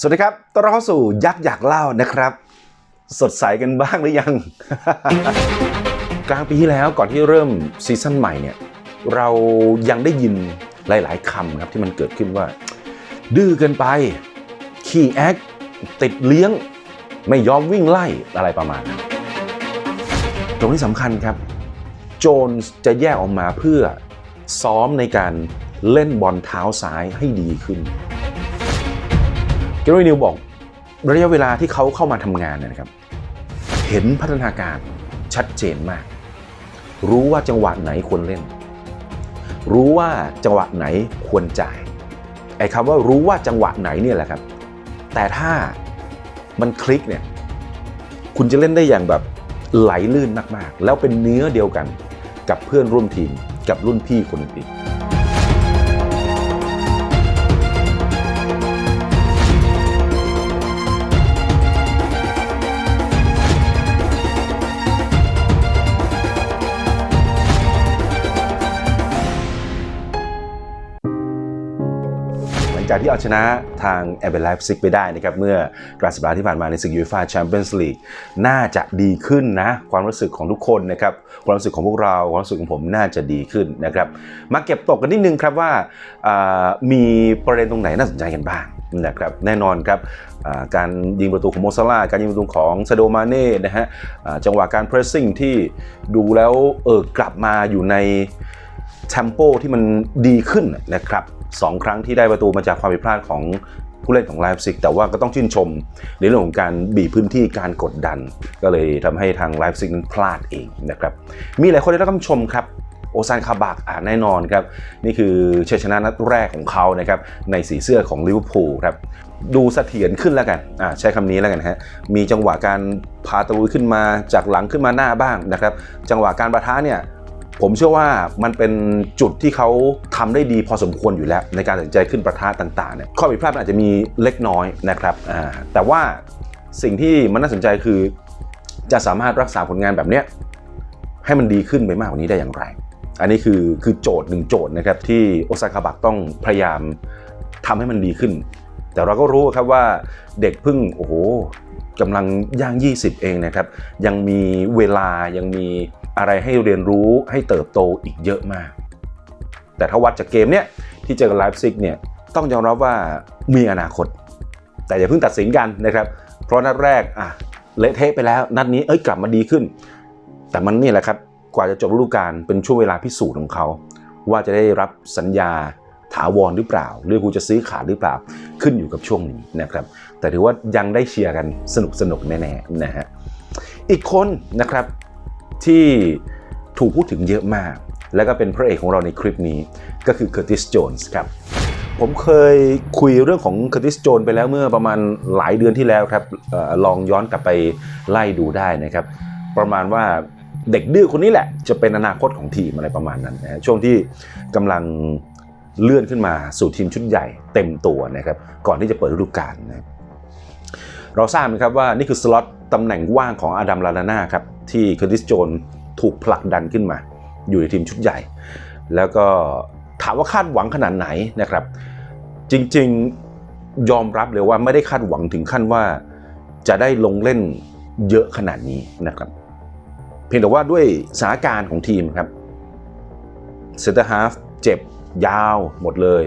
สวัสดีครับ ต้อนรับเข้าสู่ยักษ์อยากเล่านะครับ สดใสกันบ้างหรือยัง กลางปีที่แล้วก่อนที่เริ่มซีซั่นใหม่เนี่ย เรายังได้ยินหลาย ๆคำครับที่มันเกิดขึ้นว่า ดื้อเกินไป ขี้แอค ติดเลี้ยง ไม่ยอมวิ่งไล่อะไรประมาณนั้น ตรงที่สำคัญครับ โจนจะแยกออกมาเพื่อซ้อมในการเล่นบอลเท้าซ้ายให้ดีขึ้น เกโรนิวบอกระยะเวลาที่เขาเข้ามาทำงานเนยนะครับ เห็นพัฒนาการชัดเจนมาก รู้ว่าจังหวะไหนควรเล่น รู้ว่าจังหวะไหนควรจ่ายไอ้คำว่ารู้ว่าจังหวะไหนเนี่ยแหละครับ แต่ถ้ามันคลิกเนี่ยคุณจะเล่นได้อย่างแบบไหลลื่นมากๆ แล้วเป็นเนื้อเดียวกันกับเพื่อนร่วมทีมกับรุ่นพี่คนอื่น หลังจากที่เอาชนะทางแอเบลไลฟ์ซิกไปได้นะครับเมื่อกลางสัปดาห์ที่ผ่านมาในศึกยูฟ่าแชมเปี้ยนส์ลีกน่าจะดีขึ้นนะ ความรู้สึกของทุกคนนะครับความรู้สึกของพวกเราความรู้สึกของผมน่าจะดีขึ้นนะครับมาเก็บตกกันนิดนึงครับว่ามีประเด็นตรงไหนน่าสนใจกันบ้างนะครับแน่นอนครับการยิงประตูของโมซาลาการยิงประตูของซาโดมาเน่นะฮะจังหวะการเพรสซิ่งที่ดูแล้วเออกลับมาอยู่ใน เทมโปที่มันดีขึ้นนะครับสองครั้งที่ได้ประตูมาจากความผิดพลาดของผู้เล่นของไลฟ์ซิกแต่ว่าก็ต้องชื่นชมในเรื่องของการบีบพื้นที่การกดดัน ก็เลยทำให้ทางไลฟ์ซิกนั้นพลาดเองนะครับมีหลายคนได้รับคำชมครับโอซานคาบักอ่าแน่นอนครับ นี่คือชัยชนะนัดแรกของเขานะครับในสีเสื้อของลิเวอร์พูลครับดูเสถียรขึ้นแล้วกันอ่าใช้คำนี้แล้วกันฮะมีจังหวะการพาตะลุยขึ้นมาจากหลังขึ้นมาหน้าบ้างนะครับจังหวะการประทะเนี่ย ผมเชื่อว่ามันเป็นจุดที่เขาทำได้ดีพอสมควรอยู่แล้ว ในการตัดสินใจขึ้นประทะต่างๆเนี่ยข้อผิดพลาดมันอาจจะมีเล็กน้อยนะครับแต่ว่าสิ่งที่มันน่าสนใจคือ จะสามารถรักษาผลงานแบบเนี้ยให้มันดีขึ้นไปมากกว่านี้ได้อย่างไร อันนี้คือคือโจทย์หนึ่งโจทย์นะครับที่โอซาคาบักต้องพยายามทำให้มันดีขึ้น แต่เราก็รู้ครับว่าเด็กพิ่งโอ้โหกำลังย่าง 20 เองนะครับ ยังมีเวลายังมี อะไรให้เรียนรู้ให้เติบโตอีกเยอะมาก แต่ถ้าวัดจากเกมเนี้ยที่เจอกับไลฟ์ซิกเนี่ยต้องยอมรับว่ามีอนาคต แต่อย่าเพิ่งตัดสินกันนะครับ เพราะนัดแรกอะเละเทะไปแล้ว นัดนี้เอ้ยกลับมาดีขึ้น แต่มันนี่แหละครับกว่าจะจบฤดูกาลเป็นช่วงเวลาพิสูจน์ของเขา ว่าจะได้รับสัญญาถาวรหรือเปล่าหรือกูจะซื้อขาดหรือเปล่าขึ้นอยู่กับช่วงนี้นะครับ แต่ถือว่ายังได้เชียร์กันสนุกสนุกแน่ๆนะฮะอีกคนนะครับ ที่ถูกพูดถึงเยอะมาก แล้วก็เป็นพระเอกของเราในคลิปนี้ก็คือเคอร์ติสโจนส์ครับผมเคยคุยเรื่องของเคอร์ติสโจนไปแล้วเมื่อประมาณหลายเดือนที่แล้วครับออลองย้อนกลับไปไล่ดูได้นะครับ ประมาณว่าเด็กดื้อคนนี้แหละ จะเป็นอนาคตของทีมอะไรประมาณนั้นนะช่วงที่กำลังเลื่อนขึ้นมาสู่ทีมชุดใหญ่เต็มตัวนะครับ ก่อนที่จะเปิดฤดูกาลนะเราทราบไหมครับว่านี่คือสล็อตตำแหน่งว่างของอาดัมลานาน่าครับ ที่เคอร์ติสโจนถูกผลักดันขึ้นมา อยู่ในทีมชุดใหญ่ แล้วก็ถามว่าคาดหวังขนาดไหนนะครับ จริงๆยอมรับเลยว่าไม่ได้คาดหวังถึงขั้นว่า จะได้ลงเล่นเยอะขนาดนี้นะครับ เพียงแต่ว่าด้วยสถานการณ์ของทีมครับเซนเตอร์ฮาฟเจ็บยาวหมดเลย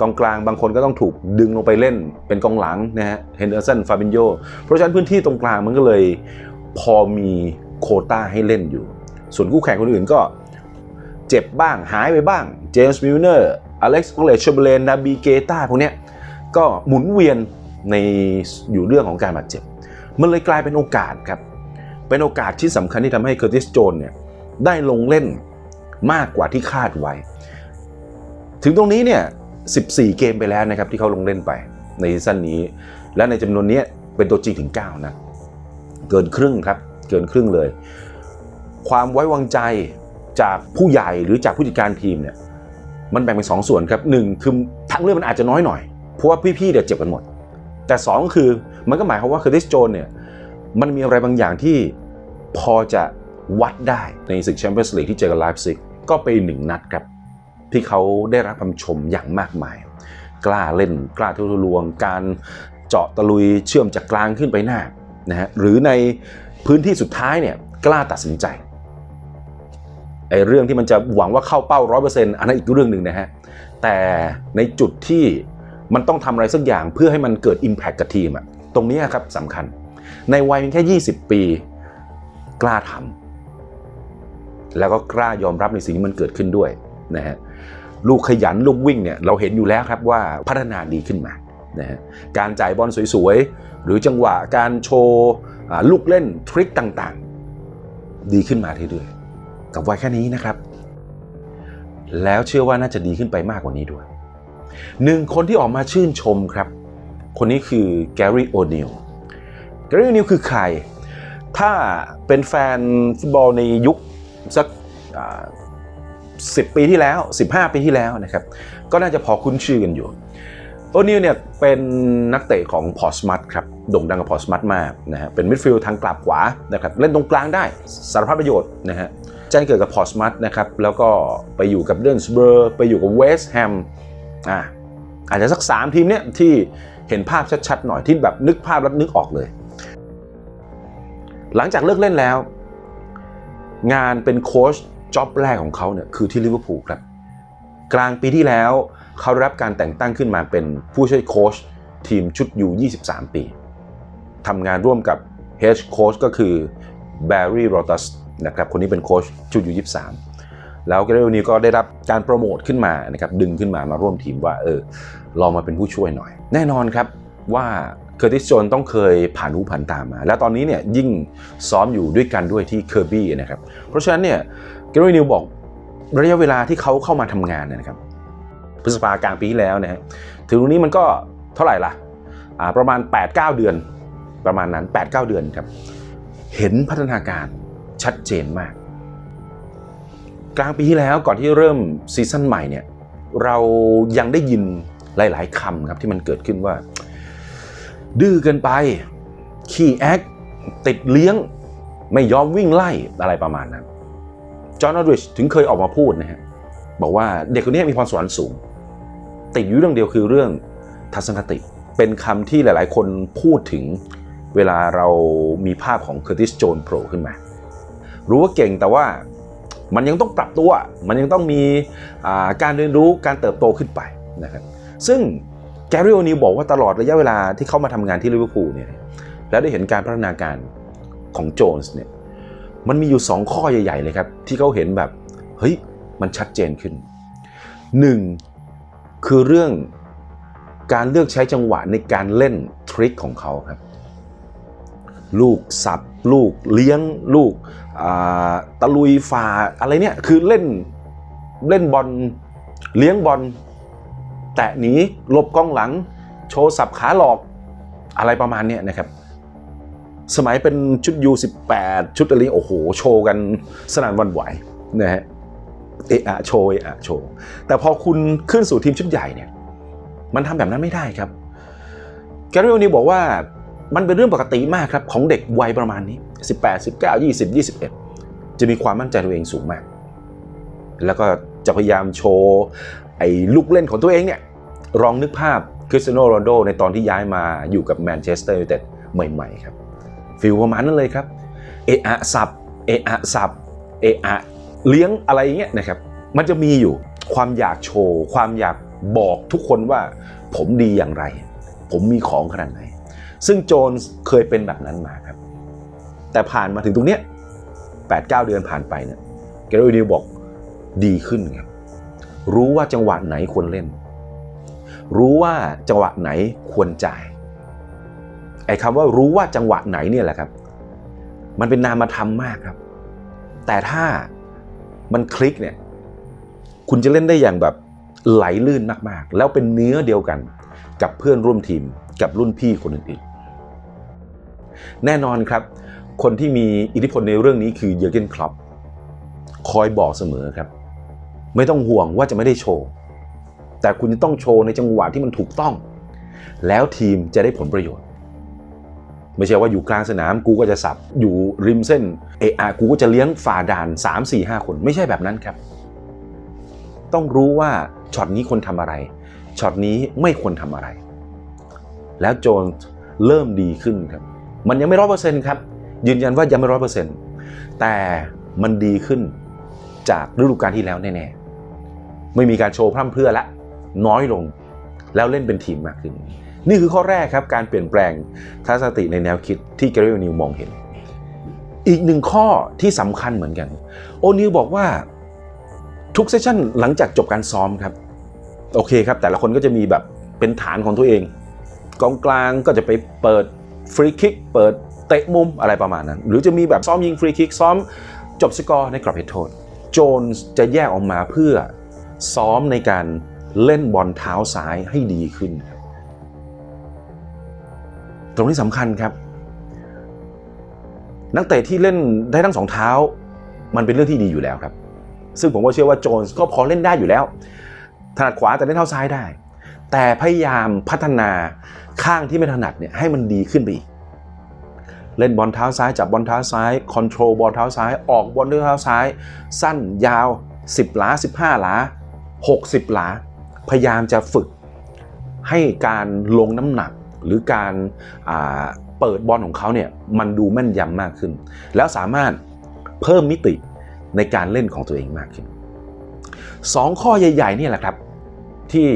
กองกลางบางคนก็ต้องถูกดึงลงไปเล่นเป็นกองหลังนะฮะเฮนเดอร์สันฟาบินโยเพราะฉะนั้นพื้นที่ตรงกลางมันก็เลย พอมีโคต้าให้เล่นอยู่ ส่วนคู่แข่งคนอื่นก็เจ็บบ้างหายไปบ้างเจมส์มิลเนอร์อเล็กซ์อเลชเอร์เบเลนนาบีเกต้าพวกเนี้ยก็หมุนเวียนในอยู่เรื่องของการบาดเจ็บ มันเลยกลายเป็นโอกาสครับ เป็นโอกาสที่สำคัญที่ทำให้เคอร์ติสโจนเนี่ยได้ลงเล่นมากกว่าที่คาดไว้ ถึงตรงนี้เนี่ย 14 เกมไปแล้วนะครับที่เขาลงเล่นไปในซีซั่นนี้ และในจำนวนเนี้ยเป็นตัวจริงถึง 9 นะ เกินครึ่งครับเกินครึ่งเลย ความไว้วางใจจากผู้ใหญ่หรือจากผู้จัดการทีมเนี่ยมันแบ่งเป็นสองส่วนครับหนึ่งคือทางเลือกมันอาจจะน้อยหน่อย เพราะว่าพี่ๆเดี๋ยวเจ็บกันหมด แต่สองคือมันก็หมายความว่าเคอร์ติสโจนเนี่ยมันมีอะไรบางอย่างที่พอจะวัดได้ในศึกแชมเปี้ยนส์ลีกที่เจอกับไลฟ์ซิกก็ไปหนึ่งนัดครับ ที่เขาได้รับคำชมอย่างมากมาย กล้าเล่นกล้าทุรลวง การเจาะตะลุยเชื่อมจากกลางขึ้นไปหน้า นะฮะหรือในพื้นที่สุดท้ายเนี่ยกล้าตัดสินใจไอ้เรื่องที่มันจะหวังว่าเข้าเป้าร้อยเปอร์เซ็นต์อันนั้นอีกเรื่องหนึ่งนะฮะแต่ในจุดที่มันต้องทำอะไรสักอย่างเพื่อให้มันเกิด Impact กับทีมอะตรงนี้ครับสำคัญ ในวัยเพียงแค่ 20 ปี กล้าทำแล้วก็กล้ายอมรับในสิ่งที่มันเกิดขึ้นด้วยนะฮะลูกขยันลูกวิ่งเนี่ยเราเห็นอยู่แล้วครับว่าพัฒนาดีขึ้นมา นะฮะการจ่ายบอลสวยๆ หรือจังหวะการโชว์ลูกเล่นทริคต่างๆ ดีขึ้นมาเรื่อยๆ กับวัยแค่นี้นะครับ แล้วเชื่อว่าน่าจะดีขึ้นไปมากกว่านี้ด้วยหนึ่งคนที่ออกมาชื่นชมครับ คนนี้คือแกรี่โอนิลแกรี่โอนิลคือใคร ถ้าเป็นแฟนฟุตบอลในยุคสักสิบปีที่แล้ว 15 ปีที่แล้วนะครับ ก็น่าจะพอคุ้นชื่อกันอยู่ โอนิลเนี่ยเป็นนักเตะของพอร์สมัตครับโด่งดังกับพอร์สมัตมากนะฮะเป็นมิดฟิลด์ทางกลับขวานะครับเล่นตรงกลางได้สารพัดประโยชน์นะฮะแจ้งเกิดกับพอร์สมัตนะครับแล้วก็ไปอยู่กับเดนสเบอร์ไปอยู่กับเวสต์แฮมอ่าอาจจะสัก 3 ทีมเนี่ยที่เห็นภาพชัดๆหน่อยที่แบบนึกภาพแล้วนึกออกเลย หลังจากเลิกเล่นแล้ว งานเป็นโค้ชจ็อบแรกของเขาเนี่ยคือที่ลิเวอร์พูลครับ กลางปีที่แล้ว เขารับการแต่งตั้งขึ้นมาเป็นผู้ช่วยโค้ชทีมชุดยู23 ปีทำงานร่วมกับเฮดโค้ชก็คือแบร์รี่โรตัสนะครับคนนี้เป็นโค้ชชุดยู23 แล้วเกเรโอนีก็ได้รับการโปรโมทขึ้นมานะครับดึงขึ้นมามาร่วมทีมว่าเออลองมาเป็นผู้ช่วยหน่อย แน่นอนครับว่าเคอร์ติสโจนต้องเคยผ่านหูผ่านตามมา แล้วตอนนี้เนี่ยยิ่งซ้อมอยู่ด้วยกันด้วยที่เคอร์บี้นะครับ เพราะฉะนั้นเนี่ยเกเรโอนีบอก ระยะเวลาที่เขาเข้ามาทำงานเนยนะครับพฤษภากลางปีที่แล้วนะฮะถึงตรงนี้มันก็เท่าไหร่ล่ะอ่าประมาณ 8-9 เดือน ประมาณนั้น 8-9 เดือนครับ เห็นพัฒนาการชัดเจนมาก กลางปีที่แล้วก่อนที่เริ่มซีซั่นใหม่เนี่ยเรายังได้ยินหลาย ๆคำครับที่มันเกิดขึ้นว่า ดื้อเกินไป ขี้แอคติดเลี้ยง ไม่ยอมวิ่งไล่อะไรประมาณนั้น จอห์นอดริชถึงเคยออกมาพูดนะฮะบอกว่าเด็กคนนี้มีพรสวรรค์สูง ติดอยู่เรื่องเดียวคือเรื่องทัศนคติ เป็นคำที่หลาย ๆ คนพูดถึงเวลาเรามีภาพของเคอร์ติสโจนโผล่ขึ้นมา รู้ว่าเก่งแต่ว่ามันยังต้องปรับตัว มันยังต้องมีการเรียนรู้การเติบโตขึ้นไปนะครับ ซึ่งแกรี่โอนิวบอกว่าตลอดระยะเวลาที่เข้ามาทำงานที่ลิเวอร์พูลเนี่ย แล้วได้เห็นการพัฒนาการของโจนส์เนี่ย มันมีอยู่ 2 ข้อใหญ่ ๆ เลยครับ ที่เขาเห็นแบบ เฮ้ย มันชัดเจนขึ้น 1. คือเรื่องการเลือกใช้จังหวะในการเล่นทริคของเขาครับ ลูกสับ ลูกเลี้ยง ลูกตะลุยฝ่าอะไรเนี่ย คือเล่นเล่นบอลเลี้ยงบอลแตะหนีหลบกล้องหลัง โชว์สับขาหลอกอะไรประมาณเนี้ยนะครับ สมัยเป็นชุด U18 ชุดอะไรโอ้โห โชว์กันสนั่นวันไหวนะฮะเอะอะโชว์เอะอะโชว์ แต่พอคุณขึ้นสู่ทีมชุดใหญ่เนี่ยมันทำแบบนั้นไม่ได้ครับแกเรโอนีบอกว่ามันเป็นเรื่องปกติมากครับ ของเด็กวัยประมาณนี้ 18 19 20 21 จะมีความมั่นใจตัวเองสูงมาก แล้วก็จะพยายามโชว์ไอ้ลูกเล่นของตัวเองเนี่ยลองนึกภาพคริสเตียโนโรนโดในตอนที่ย้ายมาอยู่กับแมนเชสเตอร์ยูไนเต็ดใหม่ ๆ ครับ ฟิลประมาณนั้นเลยครับเอะอะสับเอะอะสับเอะอะเลี้ยงอะไรเงี้ยนะครับ มันจะมีอยู่ความอยากโชว์ ความอยากบอกทุกคนว่า ผมดีอย่างไร ผมมีของขนาดไหน ซึ่งโจนเคยเป็นแบบนั้นมาครับ แต่ผ่านมาถึงตรงเนี้ยแปดเก้าเดือนผ่านไปเนี่ยเกเรนิวบอกดีขึ้นครับรู้ว่าจังหวะไหนควรเล่น รู้ว่าจังหวะไหนควรจ่าย ไอ้คำว่ารู้ว่าจังหวะไหนเนี่ยแหละครับ มันเป็นนามธรรมมากครับ แต่ถ้ามันคลิกเนี่ย คุณจะเล่นได้อย่างแบบไหลลื่นมากๆ แล้วเป็นเนื้อเดียวกันกับเพื่อนร่วมทีมกับรุ่นพี่คนอื่นๆ แน่นอนครับ คนที่มีอิทธิพลในเรื่องนี้คือเยอร์เกนคลอปคอยบอกเสมอครับ ไม่ต้องห่วงว่าจะไม่ได้โชว์ แต่คุณจะต้องโชว์ในจังหวะที่มันถูกต้อง แล้วทีมจะได้ผลประโยชน์ ไม่ใช่ว่าอยู่กลางสนามกูก็จะสับ อยู่ริมเส้นเออากูก็จะเลี้ยงฝ่าด่าน 3 4 5 คน ไม่ใช่แบบนั้นครับ ต้องรู้ว่าช็อตนี้ควรทำอะไรช็อตนี้ไม่ควรทำอะไร แล้วโจนเริ่มดีขึ้นครับ มันยังไม่ร้อยเปอร์เซ็นต์ครับยืนยันว่ายังไม่ร้อยเปอร์เซ็นต์แต่มันดีขึ้นจากฤดูกาลที่แล้วแน่ๆไม่มีการโชว์พร่ำเพรื่อละน้อยลง แล้วเล่นเป็นทีมมากขึ้น นี่คือข้อแรกครับการเปลี่ยนแปลงทัศนคติในแนวคิดที่แกเรนิวมองเห็น อีกหนึ่งข้อที่สำคัญเหมือนกัน โอนิวบอกว่าทุกเซสชั่นหลังจากจบการซ้อมครับ โอเคครับ แต่ละคนก็จะมีแบบเป็นฐานของตัวเอง กองกลางก็จะไปเปิดฟรีคิกเปิดเตะมุมอะไรประมาณนั้น หรือจะมีแบบซ้อมยิงฟรีคิกซ้อมจบสกอร์ในกรอบเขตโทษ โจนจะแยกออกมาเพื่อซ้อมในการเล่นบอลเท้าซ้ายให้ดีขึ้นครับ ตรงนี้สำคัญครับ นักเตะที่เล่นได้ทั้งสองเท้า มันเป็นเรื่องที่ดีอยู่แล้วครับ ซึ่งผมก็เชื่อว่าโจนส์ก็พอเล่นได้อยู่แล้ว ถนัดขวาแต่เล่นเท้าซ้ายได้ แต่พยายามพัฒนาข้างที่ไม่ถนัดเนี่ยให้มันดีขึ้นไปอีกเล่นบอลเท้าซ้ายจับบอลเท้าซ้ายคอนโทรลบอลเท้าซ้ายออกบอลด้วยเท้าซ้าย สั้นยาว 10 หลา 15 หลา 60 หลา พยายามจะฝึกให้การลงน้ำหนัก หรือการเปิดบอลของเขาเนี่ยมันดูแม่นยำมากขึ้น แล้วสามารถเพิ่มมิติในการเล่นของตัวเองมากขึ้นสองข้อใหญ่ๆนี่แหละครับ ที่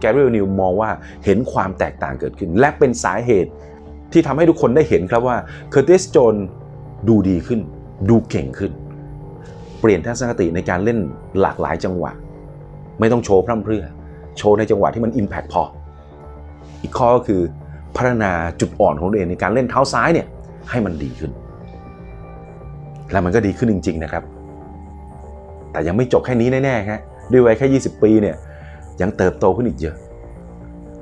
แกเรลนิวมองว่าเห็นความแตกต่างเกิดขึ้น และเป็นสาเหตุที่ทำให้ทุกคนได้เห็นครับว่าเคอร์ติสโจนดูดีขึ้น ดูเก่งขึ้น เปลี่ยนทัศนคติในการเล่นหลากหลายจังหวะ ไม่ต้องโชว์พร่ำเพรื่อ โชว์ในจังหวะที่มัน Impact พอ อีกข้อก็คือพัฒนาจุดอ่อนของตัวเองในการเล่นเท้าซ้ายเนี่ยให้มันดีขึ้น และมันก็ดีขึ้นจริง ๆ นะครับ แต่ยังไม่จบแค่นี้แน่ๆครับด้วยวัยแค่ 20 ปีเนี่ยยังเติบโตขึ้นอีกเยอะ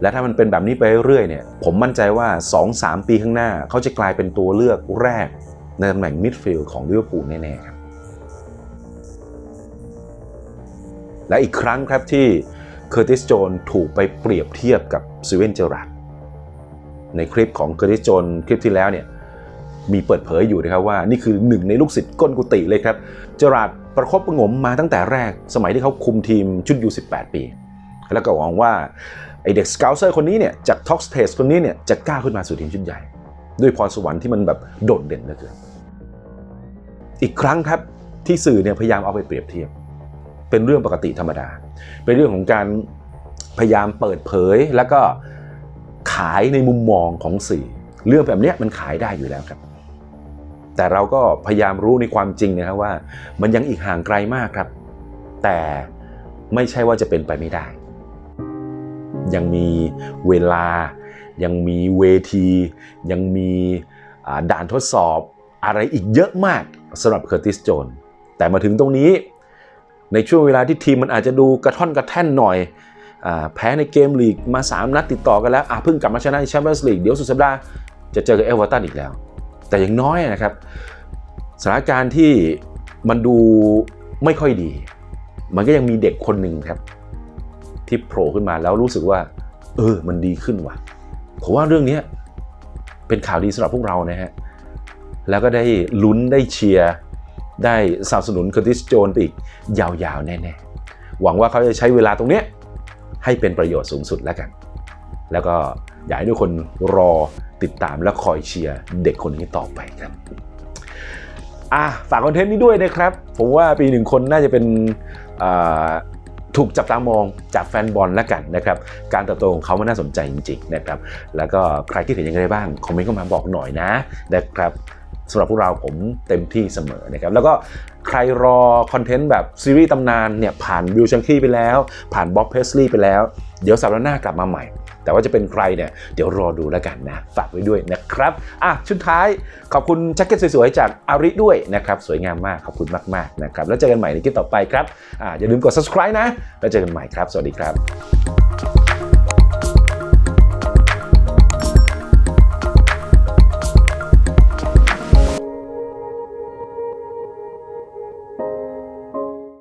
และถ้ามันเป็นแบบนี้ไปเรื่อยๆเนี่ยผมมั่นใจว่า 2-3 ปีข้างหน้า เขาจะกลายเป็นตัวเลือกแรกในตำแหน่งมิดฟิลด์ของลิเวอร์พูลแน่ๆครับและอีกครั้งครับที่ เคอร์ติสโจนถูกไปเปรียบเทียบกับซีเวนเจอราร์ดในคลิปของเคอร์ติสโจนคลิปที่แล้วเนี่ยมีเปิดเผยอยู่นะครับว่านี่คือหนึ่งในลูกศิษย์ก้นกุฏิเลยครับ เจอราร์ดประคบประงมมาตั้งแต่แรก สมัยที่เขาคุมทีมชุดยู18 ปี แล้วก็หวังว่าไอเด็กสเกลเซอร์คนนี้เนี่ยจากท็อกสเทสคนนี้เนี่ยจะก้าวขึ้นมาสู่ทีมชุดใหญ่ ด้วยพรสวรรค์ที่มันแบบโดดเด่นเหลือเกินอีกครั้งครับที่สื่อเนี่ยพยายามเอาไปเปรียบเทียบ เป็นเรื่องปกติธรรมดา เป็นเรื่องของการพยายามเปิดเผยแล้วก็ขายในมุมมองของสื่อ เรื่องแบบนี้มันขายได้อยู่แล้วครับ แต่เราก็พยายามรู้ในความจริงนะครับว่า มันยังอีกห่างไกลมากครับ แต่ไม่ใช่ว่าจะเป็นไปไม่ได้ ยังมีเวลา ยังมีเวที ยังมีด่านทดสอบอะไรอีกเยอะมากสำหรับเคอร์ติสโจนแต่มาถึงตรงนี้ ในช่วงเวลาที่ทีมมันอาจจะดูกระท่อนกระแท่นหน่อยอแพ้ในเกมลีกมา 3 นัดติดต่อกันแล้วอะเพิ่งกลับมาชนะในแชมเปี้ยนส์ลีกเดี๋ยวสุดสัปดาห์จะเจอกับเอเวอร์ตันอีกแล้ว แต่อย่างน้อยนะครับสถานการณ์ที่มันดูไม่ค่อยดี มันก็ยังมีเด็กคนหนึ่งครับ ที่โผล่ขึ้นมาแล้วรู้สึกว่า เออ มันดีขึ้นว่ะผมว่าเรื่องนี้เป็นข่าวดีสำหรับพวกเรานะฮะแล้วก็ได้ลุ้นได้เชียร์ ได้สนับสนุนคอร์ติสโจนไปอีกยาวๆ แน่ๆ หวังว่าเขาจะใช้เวลาตรงนี้ให้เป็นประโยชน์สูงสุดแล้วกัน แล้วก็อยากให้ทุกคนรอติดตามและคอยเชียร์เด็กคนนี้ต่อไปครับอะฝากคอนเทนต์นี้ด้วยนะครับ ผมว่าปีหนึ่งคนน่าจะเป็นถูกจับตามองจากแฟนบอลแล้วกันนะครับ การเติบโตของเขามันน่าสนใจจริงๆนะครับ แล้วก็ใครคิดเห็นยังไงบ้าง คอมเมนต์เข้ามาบอกหน่อยนะนะครับ สำหรับพวกเราผมเต็มที่เสมอนะครับแล้วก็ใครรอคอนเทนต์แบบซีรีส์ตำนานเนี่ยผ่านบิลชังคีไปแล้ว ผ่านบ๊อบเพสลีย์ไปแล้ว เดี๋ยวสัปดาห์หน้ากลับมาใหม่ แต่ว่าจะเป็นใครเนี่ยเดี๋ยวรอดูแล้วกันนะ ฝากไว้ด้วยนะครับ อะชุดท้ายขอบคุณแจ็คเก็ตสวยๆ จากอาริด้วยนะครับ สวยงามมากขอบคุณมากๆนะครับแล้วเจอกันใหม่ในคลิปต่อไปครับอะอย่าลืมกด subscribe นะ แล้วเจอกันใหม่ครับ สวัสดีครับ